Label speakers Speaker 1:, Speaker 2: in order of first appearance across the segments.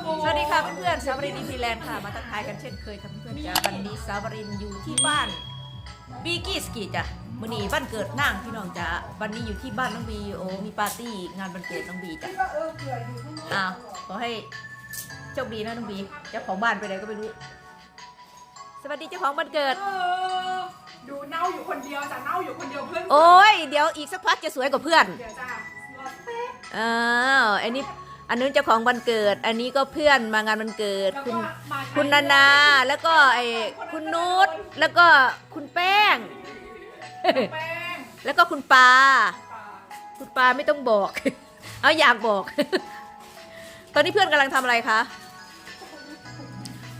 Speaker 1: สาวรินนิฟิแลนด์ค่ะ มาทักทายกันเช่นเคยค่ะเพื่อนๆจ้าวันนี้สาวรินอยู่ที่บ้านบีกี้สกีจ้ะมื่อนี้บ้านเกิดนางพี่น้องจ้าวันนี้อยู่ที่บ้านน้องบีโอ้มีปาร์ตี้งานวันเกิดน้องบีจ้ะอ้าวขอให้โชคดีนะน้องบีเจ้าของบ้านไปไหนก็ไม่รู้ สวัสดีเจ้าของวันเกิด
Speaker 2: เออดูเน่าอยู่คนเดียวจ้ะเน่าอยู่คนเดียวเพื่อน
Speaker 1: โอ้ยเดี๋ยวอีกสักพักจะสวยกว่าเพื่อน
Speaker 2: เดี๋ยวจ้ะรอแป๊บ
Speaker 1: อ้าวอันนี้ อันนู้นเจ้าของวันเกิด อันนี้ก็เพื่อนมางานวันเกิด
Speaker 2: แล้ว
Speaker 1: คุ
Speaker 2: ก็
Speaker 1: ณ
Speaker 2: มา
Speaker 1: คุณนานา แล้วก็ไอ้คุณนุชแล้วก็คุณแป้ง
Speaker 2: แป้ง
Speaker 1: แล้วก็คุณปา
Speaker 2: ปลา
Speaker 1: คุณปาไม่ต้องบอก เอาอยากบอก ตอนนี้เพื่อนกำลังทำอะไรคะ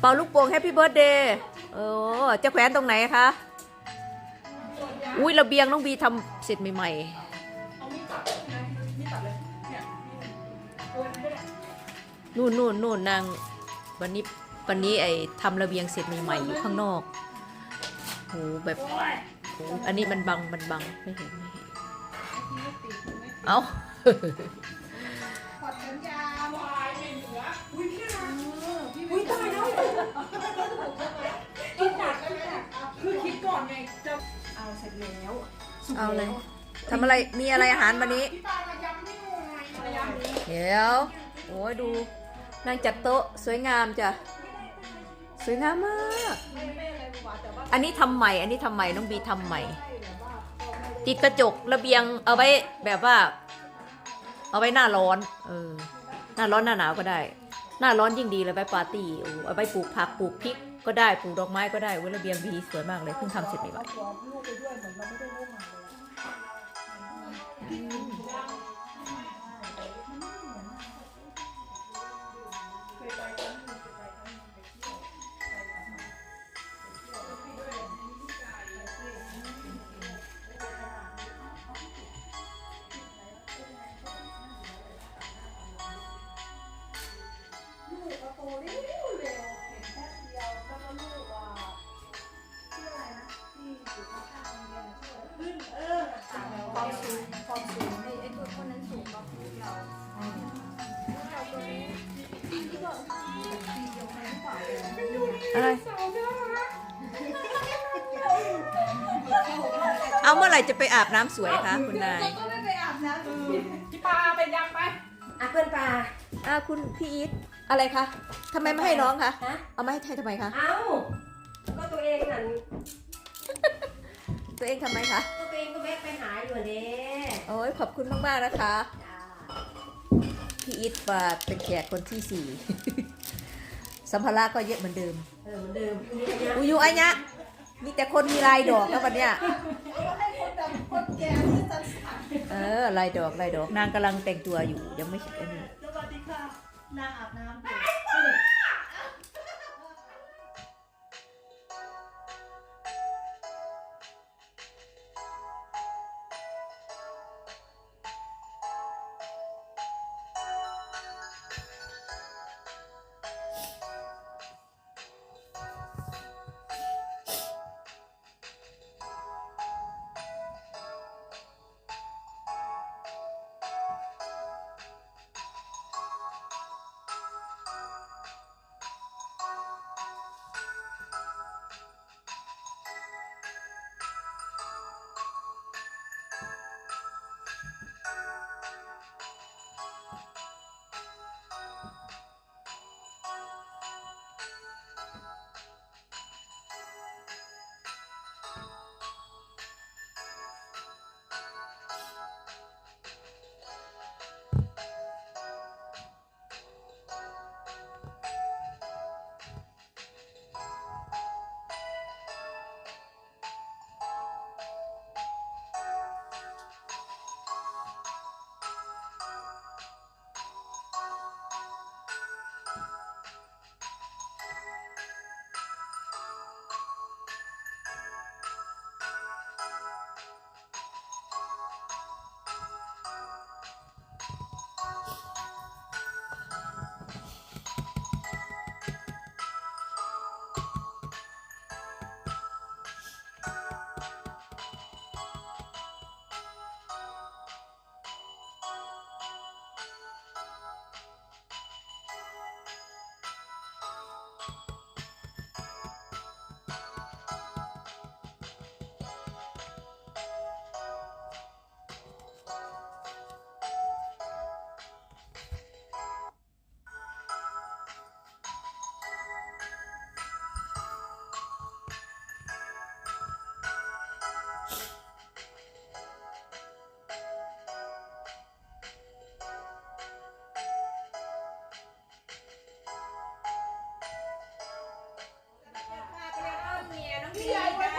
Speaker 1: เป่าลูกโป่งแฮปปี้เบิร์ดเดย์โอ้จะแขวนตรงไหนคะ อุ้ยระเบียงน้องบีทำเสร็จใหม่
Speaker 2: เนู่
Speaker 1: นนู่นนู่นนางวันนี้วันนี้ไอ้ทำระเบียงเสร็จใหม่ๆอยู่ข้างนอกโหแบบโหอันนี้มันบังมันบังไม่เห็นไม่เห็นเอา
Speaker 2: ขอดสัญญาวายไม่เหลืออุ้ยพี่นะอุ้ยตายแล้วคิดหนักแล้วเนี่ยคือคิดก่อนไงจะเอาเสร็จแล้วสุก
Speaker 1: เอาเลย
Speaker 2: แว
Speaker 1: ทำอะไรมีอะไรอาหารวันนี้ เดี๋ยวโอ้ยดูนางจัดโต๊ะสวยงามจ้ะสวยงามมาก อันนี้ทำใหม่ อันนี้ทำใหม่น้องบีทำใหม่ ติดกระจกระเบียงเอาไว้แบบว่า เอาไว้หน้าร้อน เออ หน้าร้อนหน้าหนาวก็ได้ หน้าร้อนยิ่งดีเลยไว้ปาร์ตี้โอ้เอาไว้ปลูกผักปลูกพริกก็ได้ปลูกดอกไม้ก็ได้เว้ยระเบียงบีสวยมากเลยเพิ่งทำเสร็จใหม่ๆ
Speaker 3: เอา
Speaker 1: เมื่อไหร่จะไปอาบน้ำสวยคะคุณนาย
Speaker 3: ก็ไม่ไปอาบน้ำ
Speaker 2: พี่ปาไปยำไป
Speaker 3: อะเพื่อนปลา
Speaker 1: อ่าคุณพี่อีทอะไรคะทำไมไม่ให้น้องคะ
Speaker 3: ฮะ
Speaker 1: เอามาให้ใครทำไมคะ
Speaker 3: เอ้าก็ตัวเองนั่น
Speaker 1: ตัวเองทำไมคะ
Speaker 3: ก็ตัวเองก็แวะไปหาอยู่เด้
Speaker 1: โอ้ยขอบคุณมากๆนะคะ
Speaker 3: จ้า
Speaker 1: พี่อีทมาเป็นแขกคนที่สี่สัมภาระก็เยอะเหมือนเดิม
Speaker 3: เออเหมือนเดิมนี่นะ
Speaker 1: อุยุไอ้เนี้ย มีแต่คนมีลายดอกแล้ววันเนี้ย
Speaker 3: คนแก่ที่จะสั่ง
Speaker 1: เออลายดอกลายดอกนางกำลังแต่งตัวอยู่ยังไม่อันนี้
Speaker 3: สวัสดีค่ะนางอาบน้ำอยู่ E aí,